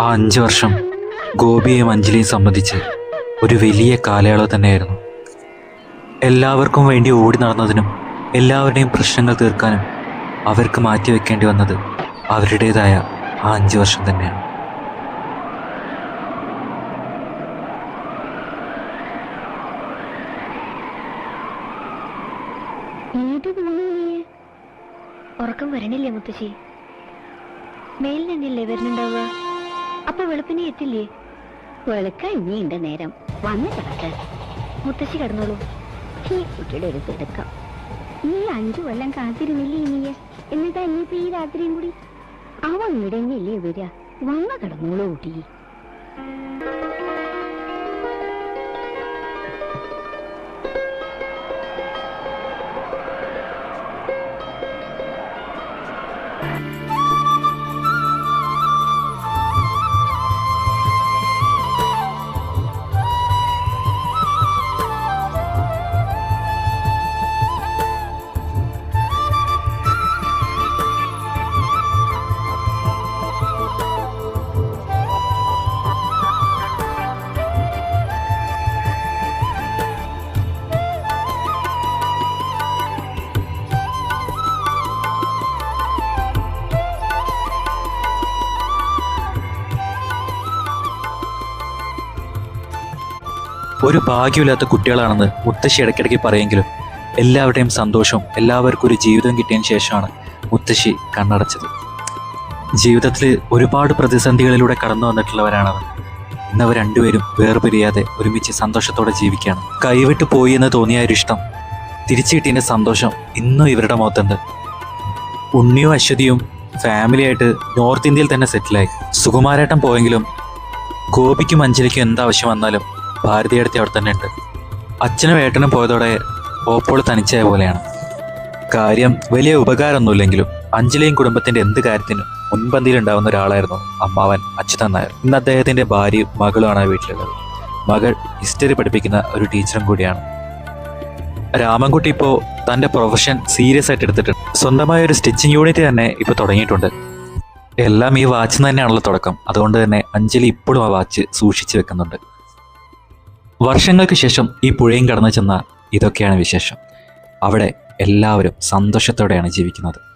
ആ അഞ്ച് വർഷം. ഗോപിയെയും അഞ്ജലിയും സംബന്ധിച്ച് ഒരു വലിയ കാലയളവ് തന്നെയായിരുന്നു. എല്ലാവർക്കും വേണ്ടി ഓടി നടന്നതിനും എല്ലാവരുടെയും പ്രശ്നങ്ങൾ തീർക്കാനും അവർക്ക് മാറ്റിവെക്കേണ്ടി വന്നത് അവരുടേതായ ആ അഞ്ച് വർഷം തന്നെയാണ്. ഉറക്കം വരണില്ലേ മുത്തശ്ശി? മേലിൽ തന്നെയല്ലേ വരുന്നുണ്ടാവുക? അപ്പൊ വെളുപ്പിനെ എത്തില്ലേ? വെളുക്ക ഇനിയുണ്ട് നേരം. വന്ന് കിടക്ക മുത്തശ്ശി കിടന്നോളൂ. ഈ കുട്ടിയുടെ ഒരു തിടുക്കം. ഈ അഞ്ചു കൊല്ലം കാത്തിരുന്നില്ലേ ഇനിയെ? എന്നിട്ടാ ഇനിയിപ്പോ ഈ രാത്രിയും കൂടി? അവൻ ഇടങ്ങില്ലേ വരിക വന്ന കിടന്നോളൂ കുട്ടി. ഒരു ഭാഗ്യമില്ലാത്ത കുട്ടികളാണെന്ന് മുത്തശ്ശി ഇടയ്ക്കിടയ്ക്ക് പറയെങ്കിലും എല്ലാവരുടെയും സന്തോഷവും എല്ലാവർക്കും ഒരു ജീവിതം കിട്ടിയതിന് ശേഷമാണ് മുത്തശ്ശി കണ്ണടച്ചത്. ജീവിതത്തിൽ ഒരുപാട് പ്രതിസന്ധികളിലൂടെ കടന്നു വന്നിട്ടുള്ളവരാണവർ. ഇന്നവർ രണ്ടുപേരും വേർപിരിയാതെ ഒരുമിച്ച് സന്തോഷത്തോടെ ജീവിക്കുകയാണ്. കൈവിട്ട് പോയി എന്ന് തോന്നിയ ഒരു ഇഷ്ടം തിരിച്ചു കിട്ടിയതിന്റെ സന്തോഷം ഇന്നും ഇവരുടെ മുഖത്തുണ്ട്. ഉണ്ണിയും അശ്വതിയും ഫാമിലിയായിട്ട് നോർത്ത് ഇന്ത്യയിൽ തന്നെ സെറ്റിലായി സുകുമാരേട്ടൻ പോയെങ്കിലും ഗോപിക്കും അഞ്ജലിക്കും എന്താവശ്യം വന്നാലും ഭാരതീയടുത്ത് അവിടെ തന്നെ ഉണ്ട്. അച്ഛനും ഏട്ടനും പോയതോടെ ഓപ്പോൾ തനിച്ചായ പോലെയാണ്. കാര്യം വലിയ ഉപകാരമൊന്നുമില്ലെങ്കിലും അഞ്ജലിയും കുടുംബത്തിന്റെ എന്ത് കാര്യത്തിനും മുൻപന്തിയിലുണ്ടാവുന്ന ഒരാളായിരുന്നു അമ്മാവൻ അച്യുതൻ നായർ. ഇന്ന് അദ്ദേഹത്തിന്റെ ഭാര്യയും മകളുമാണ് ആ വീട്ടിലുള്ളത്. മകൾ ഹിസ്റ്ററി പഠിപ്പിക്കുന്ന ഒരു ടീച്ചറും കൂടിയാണ്. രാമൻകുട്ടി ഇപ്പോൾ തന്റെ പ്രൊഫഷൻ സീരിയസ് ആയിട്ട് എടുത്തിട്ടുണ്ട്. സ്വന്തമായ ഒരു സ്റ്റിച്ചിങ് യൂണിറ്റ് തന്നെ ഇപ്പോൾ തുടങ്ങിയിട്ടുണ്ട്. എല്ലാം ഈ വാച്ച് തന്നെയാണല്ലോ തുടക്കം. അതുകൊണ്ട് തന്നെ അഞ്ജലി ഇപ്പോഴും ആ വാച്ച് സൂക്ഷിച്ചു വെക്കുന്നുണ്ട്. വർഷങ്ങൾക്ക് ശേഷം ഈ പുഴയും കടന്നു ചെന്ന ഇതൊക്കെയാണ് വിശേഷം. അവിടെ എല്ലാവരും സന്തോഷത്തോടെയാണ് ജീവിക്കുന്നത്.